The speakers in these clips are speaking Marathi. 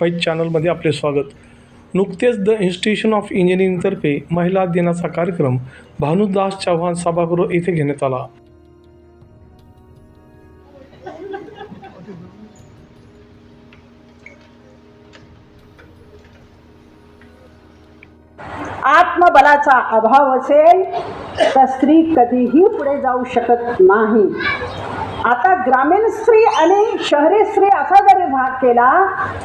पैज चॅनलमध्ये आपले स्वागत. नुकतेच द इन्स्टिट्यूशन ऑफ इंजिनिअरिंगतर्फे महिला दिनाचा कार्यक्रम भानुदास चव्हाण सभागृह येथे घेण्यात आला. आत्मबलाचा अभाव असेल तर स्त्री कधीही पुढे जाऊ शकत नाही. आता ग्रामीण स्त्री आणि शहरी स्त्री असा जरी भाग केला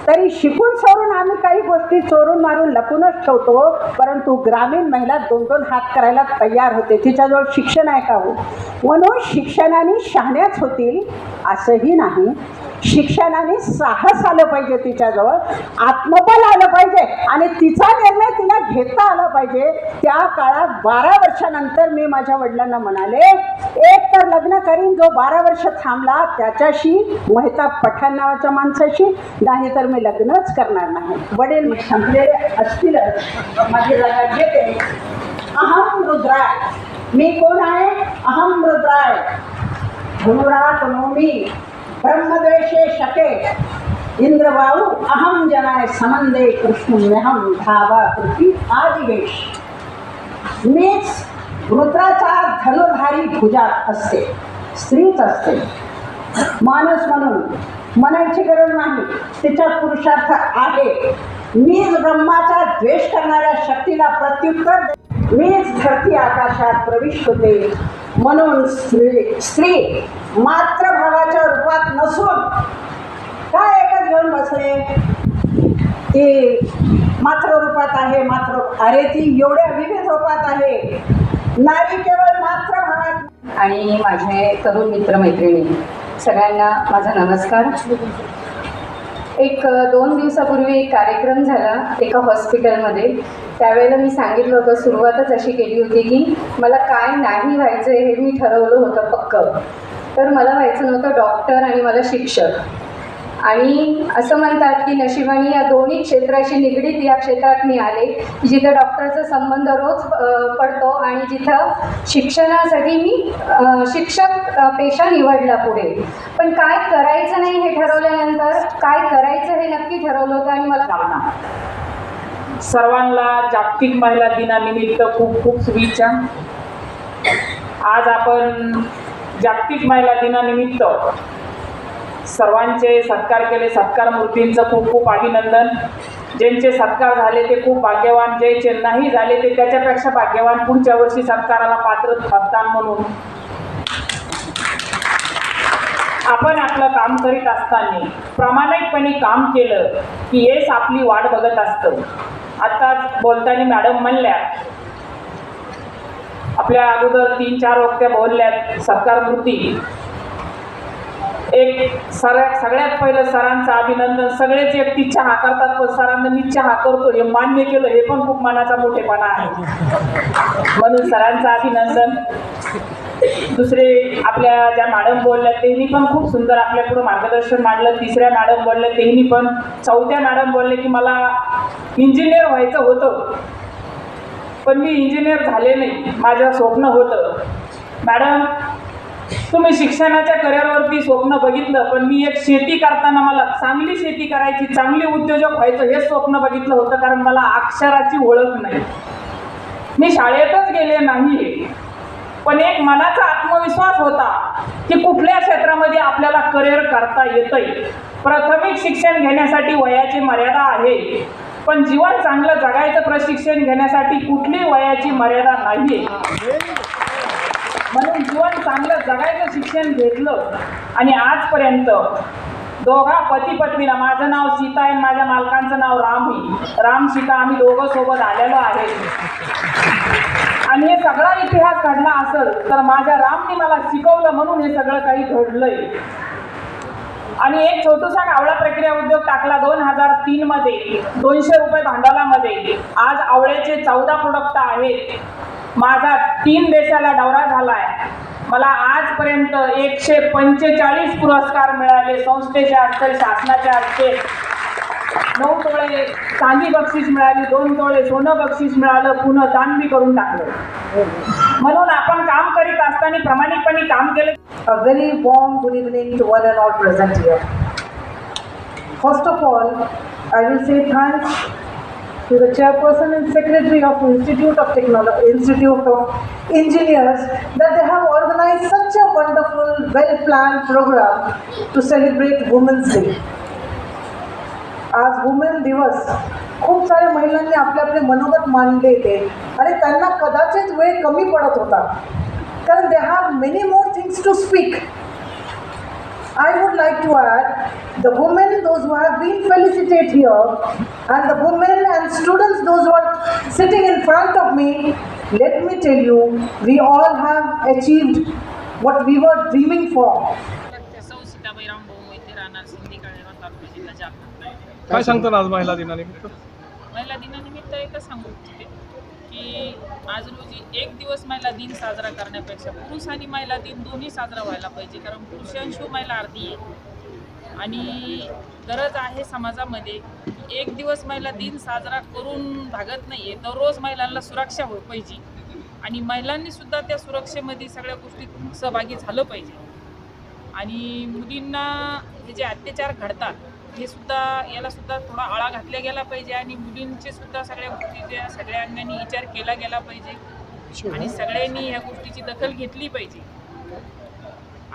तरी शिकून सोडून आम्ही काही गोष्टी चोरून मारून लपूनच ठेवतो. परंतु ग्रामीण महिला दोन दोन हात करायला तयार होते. तिच्याजवळ शिक्षण आहे का हो? म्हणून शिक्षणाने शहाण्याच होतील असंही नाही. शिक्षणाने साहस आलं पाहिजे तिच्याजवळ आत्मबल आलं पाहिजे आणि तिचा निर्णय तिला घेता आला पाहिजे. त्या काळात बारा वर्षानंतर मी माझ्या वडिलांना म्हणाले एक तर लग्न करीन जो बारा वर्ष थांबला त्याच्याशी मेहताब पठाण नावाच्या माणसाशी नाही तर मी लग्नच करणार नाही. वडील संपलेले असतीलच माझी लग्न घेते. अहम रुद्राय. मी कोण आहे? अहम रुद्राय. गुरुरा नोमी ब्रह्मद्वेषे शके। इंद्रबाहू अहम जनाय समंदे कृष्णम्यहम धावा पृथ्वी आदिवेश। मीच रुद्राचा धनुधारी भुजात असते स्त्रीच असते माणूस म्हणून म्हणायची गरज नाही तिच्यात पुरुषार्थ आहे. मीच ब्रह्माचा द्वेष करणाऱ्या शक्तीला प्रत्युत्तर मीच धरती आकाशात प्रविष्ट होते म्हणून स्त्री स्त्री मात्र तत्वात नसून काय एकच घेऊन बसले? ती मात्र रूपात आहे मात्र अरे ती एवढ्या विविध रूपात आहे. नारी केवळ मात्र भावात आणि माझे तरुण मित्रमैत्रिणी सगळ्यांना माझा नमस्कार. एक दोन दिवसापूर्वी एक कार्यक्रम झाला एका हॉस्पिटलमध्ये. त्यावेळेला मी सांगितलं होतं सुरुवातच अशी केली होती की मला काय नाही व्हायचं हे मी ठरवलं होतं पक्क. तर मला व्हायचं नव्हतं डॉक्टर आणि मला शिक्षक. आणि असं म्हणतात की नशिबाने या दोन्ही क्षेत्राशी निगडीत या क्षेत्रात मी आले की जिथं डॉक्टरचा संबंध रोज पडतो आणि जिथं शिक्षणासाठी मी शिक्षक पेशा निवडला पुढे. पण काय करायचं नाही हे ठरवल्यानंतर काय करायचं हे नक्की ठरवलं होतं आणि मला भावना सर्वांना जागतिक महिला दिनानिमित्त खूप खूप शुभेच्छा. आज आपण जागतिक महिला दिनानिमित्त सर्वांचे सत्कार केले. सत्कार मूर्तींचं खूप खूप अभिनंदन. ज्यांचे सत्कार झाले ते खूप भाग्यवान. ज्यांचे नाही झाले ते त्याच्यापेक्षा भाग्यवान पुढच्या वर्षी सत्काराला पात्र ठरतात म्हणून. आपण आपलं काम करीत असताना प्रामाणिकपणे काम केलं की हेच आपली वाट बघत असतं. आत्ताच बोलताना मॅडम म्हणल्या आपल्या अगोदर तीन चार वक्त्या बोलल्यात सत्कार कृती. एक सर सगळ्यात पहिलं सरांचं अभिनंदन. सगळेच व्यक्ती चहा करतात पण सरांना मी चहा करतो. हे मान्य केलं हे पण खूप मनाचा मोठेपणा आहे. म्हणून सरांचं अभिनंदन. दुसरे आपल्या ज्या मॅडम बोलल्या त्यांनी पण खूप सुंदर आपल्याकडं मार्गदर्शन मांडलं. तिसऱ्या मॅडम बोलल्या त्यांनी पण. चौथ्या मॅडम बोलले की मला इंजिनियर व्हायचं होतं. पण मी इंजिनियर झाले नाही. माझं स्वप्न होतं. मॅडम तुम्ही शिक्षणाच्या करिअरवरती स्वप्न बघितलं पण मी एक शेती करताना मला चांगली शेती करायची चांगली उद्योजक व्हायचं हे स्वप्न बघितलं होतं कारण मला अक्षराची ओळख नाही. मी शाळेतच गेले नाही. पण एक मनाचा आत्मविश्वास होता की कुठल्या क्षेत्रामध्ये आपल्याला करिअर करता येतंय. प्राथमिक शिक्षण घेण्यासाठी वयाची मर्यादा आहे. पण जीवन चांगलं जगायचं प्रशिक्षण घेण्यासाठी कुठली वयाची मर्यादा नाही म्हणून जीवन चांगलं जगायचं शिक्षण घेतलं. आणि आजपर्यंत दोघा पती पत्नीला माझं नाव सीता आहे माझ्या मालकांचं नाव राम आहे. राम सीता आम्ही दोघं सोबत आलेलो आहे. आणि हे सगळा इतिहास घडला असेल तर माझ्या रामने मला शिकवलं म्हणून हे सगळं काही घडलंय. आणि एक छोटूसा आवळा प्रक्रिया उद्योग टाकला दोन हजार तीन मध्ये. दोनशे रुपये भांडवलामध्ये. आज आवळ्याचे चौदा प्रोडक्ट आहेत. माझा तीन देशाला दौरा झालाय. मला आजपर्यंत एकशे पंचेचाळीस पुरस्कार मिळाले. संस्थेच्या असतील शासनाच्या असतील नऊ तोळे चांदी बक्षीस मिळाली दोन तोळे सोनं बक्षीस मिळालं पुन्हा दान बी करून टाकलं म्हणून आपण काम करीत असताना प्रामाणिकपणे काम केलं A very warm good evening to one and all present here. First of all, I will say thanks to the chairperson and secretary of Institute of Technology, Institute of Engineers, that they have organized such a wonderful, well-planned program to celebrate Women's Day. आज वुमेन दिवस खूप साऱ्या महिलांनी आपले आपले मनोगत मांडले ते आणि त्यांना कदाचित वेळ कमी पडत होता कारण they have many more things to speak I would like to add the women, those who have been felicitate here, and the women and students, those who are sitting in front of me, let me tell you, we all have achieved what we were dreaming for. काय सांगता आज महिला दिनानिमित्त? महिला दिनानिमित्त एकच सांगू इच्छिते की आज रोजी एक दिवस महिला दिन साजरा करण्यापेक्षा पुरुष आणि महिला दिन दोन्ही साजरा व्हायला पाहिजे कारण पुरुषांशू महिला अर्धी आहे. आणि गरज आहे समाजामध्ये की एक दिवस महिला दिन साजरा करून भागत नाही आहे दररोज महिलांना सुरक्षा हो पाहिजे. आणि महिलांनी सुद्धा त्या सुरक्षेमध्ये सगळ्या गोष्टीत सहभागी झालं पाहिजे. आणि मुलींना हे जे अत्याचार घडतात हे सुद्धा याला सुद्धा थोडा आळा घातला गेला पाहिजे आणि मुलींचे सुद्धा सगळ्या गोष्टीच्या सगळ्यांनी विचार केला गेला पाहिजे. आणि सगळ्यांनी ह्या गोष्टीची दखल घेतली पाहिजे.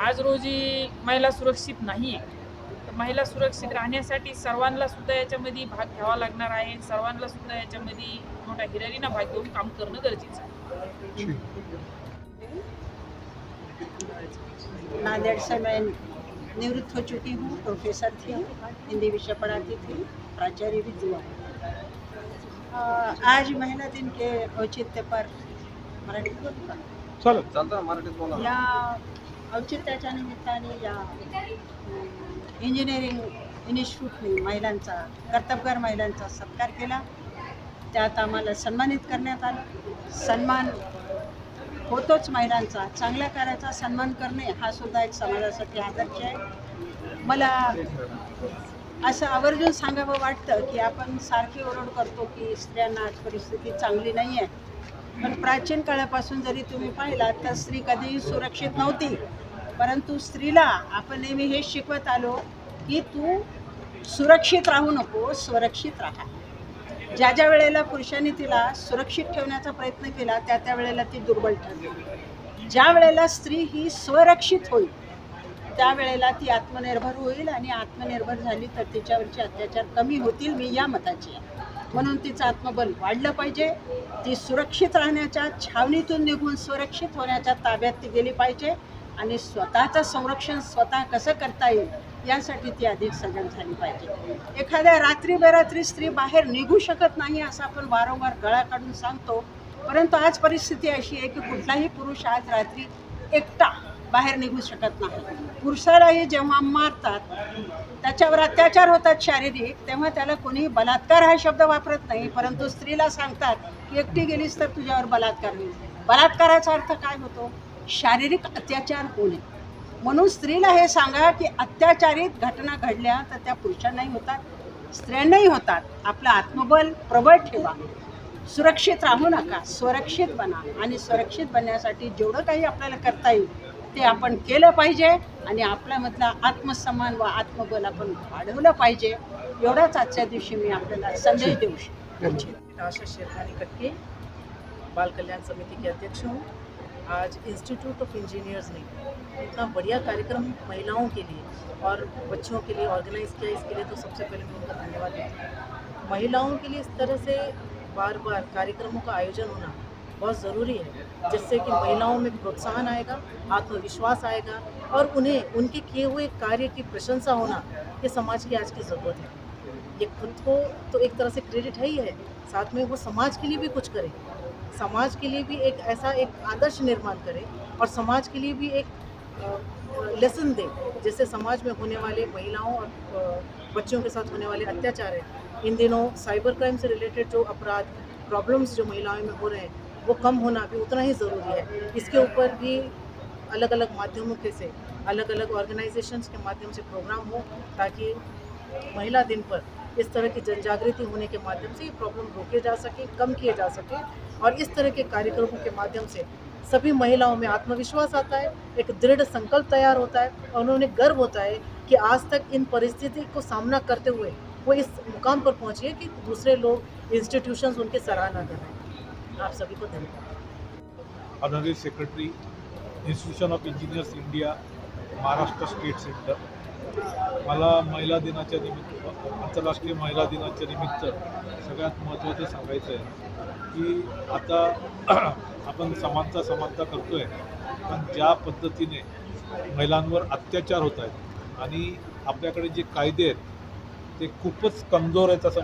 आज रोजी महिला सुरक्षित नाही आहे तर महिला सुरक्षित राहण्यासाठी सर्वांना सुद्धा याच्यामध्ये भाग घ्यावा लागणार आहे. सर्वांना सुद्धा याच्यामध्ये मोठ्या हिरारीनं भाग घेऊन काम करणं गरजेचं आहे. नांदेड़ निवृत्त हो चुकी हूँ प्रोफेसर थी हिंदी विषय पढ़ाती थी प्राचार्य भी अ, आज महिला दिन के औचित्य पर मराठी या औचित्याच्या निमित्ताने या इंजिनिअरिंग इन्स्टिट्यूटने महिलांचा कर्तबगार महिलांचा सत्कार केला. त्यात आम्हाला सन्मानित करण्यात आलं. सन्मान होतोच महिलांचा. चांगल्या कार्याचा सन्मान करणे हा सुद्धा एक समाजासाठी आदर्श आहे. मला असं आवर्जून सांगावं वाटतं की आपण सारखी ओरड करतो की स्त्रियांना आज परिस्थिती चांगली नाही आहे. पण प्राचीन काळापासून जरी तुम्ही पाहिलात तर स्त्री कधीही सुरक्षित नव्हती. परंतु स्त्रीला आपण नेहमी हेच शिकवत आलो की तू सुरक्षित राहू नको सुरक्षित राहा. ज्या ज्या वेळेला पुरुषांनी तिला सुरक्षित ठेवण्याचा प्रयत्न केला त्या त्या वेळेला ती दुर्बल ठरली. ज्या वेळेला स्त्री ही स्वरक्षित होईल त्यावेळेला ती आत्मनिर्भर होईल आणि आत्मनिर्भर झाली तर तिच्यावरचे अत्याचार कमी होतील मी या मताची आहे. म्हणून तिचं आत्मबल वाढलं पाहिजे. ती सुरक्षित राहण्याच्या छावणीतून निघून सुरक्षित होण्याच्या ताब्यात ती गेली पाहिजे आणि स्वतःचं संरक्षण स्वतः कसं करता येईल यासाठी ती अधिक सजग झाली पाहिजे. एखाद्या रात्री बेरात्री स्त्री बाहेर निघू शकत नाही असं आपण वारंवार गळा काढून सांगतो. परंतु आज परिस्थिती अशी आहे की कुठलाही पुरुष आज रात्री एकटा बाहेर निघू शकत नाही. पुरुषालाही जेव्हा मारतात त्याच्यावर अत्याचार होतात शारीरिक तेव्हा त्याला कोणीही बलात्कार हा शब्द वापरत नाही. परंतु स्त्रीला सांगतात की एकटी गेलीस तर तुझ्यावर बलात्कार होईल. बलात्काराचा अर्थ काय होतो? शारीरिक अत्याचार होणे. म्हणून स्त्रीला हे सांगा की अत्याचारित घटना घडल्या तर त्या पुरुषांनाही होतात स्त्रियांनाही होतात. आपलं आत्मबल प्रबळ ठेवा. सुरक्षित राहू नका सुरक्षित बना आणि सुरक्षित बनण्यासाठी जेवढं काही आपल्याला करता येईल ते आपण केलं पाहिजे आणि आपल्यामधला आत्मसन्मान व आत्मबल आपण वाढवलं पाहिजे. एवढाच आजच्या दिवशी मी आपल्याला संदेश देऊ इच्छिते. आशा शेरखानी कटके बाल कल्याण समिति के अध्यक्ष हूँ आज इंस्टीट्यूट ऑफ़ इंजीनियर्स ने इतना बढ़िया कार्यक्रम महिलाओं के लिए और बच्चों के लिए ऑर्गेनाइज किया, इसके लिए तो सबसे पहले मैं उनका धन्यवाद देती हूँ। महिलाओं के लिए इस तरह से बार बार कार्यक्रमों का आयोजन होना बहुत ज़रूरी है, जिससे कि महिलाओं में प्रोत्साहन आएगा, आत्मविश्वास आएगा और उन्हें, उनके किए हुए कार्य की प्रशंसा होना ये समाज की आज की ज़रूरत है। ये खुद को तो एक तरह से क्रेडिट है ही है, साथ में वो समाज के लिए भी कुछ करे। समाज के लिए भी एक ऐसा एक आदर्श निर्माण करे और समाज के लिए भी एक लेसन दे जैसे समाज में होने वाले महिलाओं और बच्चों के साथ होने वाले अत्याचार हैं। इन दिनों साइबर क्राइम से रिलेटेड जो अपराध प्रॉब्लम्स जो महिलाओं में हो रहे हैं, वो कम होना भी उतना ही ज़रूरी है। इसके ऊपर भी अलग अलग माध्यमों के से अलग अलग ऑर्गेनाइजेशंस के माध्यम से प्रोग्राम हो, ताकि महिला दिन पर इस तरह की जन जागृति होने के माध्यम से ये प्रॉब्लम रोके जा सके, कम किए जा सके और इस तरह के कार्यक्रमों के माध्यम से सभी महिलाओं में आत्मविश्वास आता है, एक दृढ़ संकल्प तैयार होता है और उन्होंने गर्व होता है कि आज तक इन परिस्थिति को सामना करते हुए वो इस मुकाम पर पहुँची है कि दूसरे लोग इंस्टीट्यूशंस उनके सराहना कर रहे हैं। आप सभी को धन्यवाद। Secretary institution of engineers India Maharashtra state centre मला महिला दिनाच्या निमित्त आंतरराष्ट्रीय महिला दिनाच्या निमित्त सगळ्यात महत्त्वाचं सांगायचं आहे की आता आपण समानता समानता करतो आहे पण ज्या पद्धतीने महिलांवर अत्याचार होत आहेत आणि आपल्याकडे जे कायदे आहेत ते खूपच कमजोर आहेत असं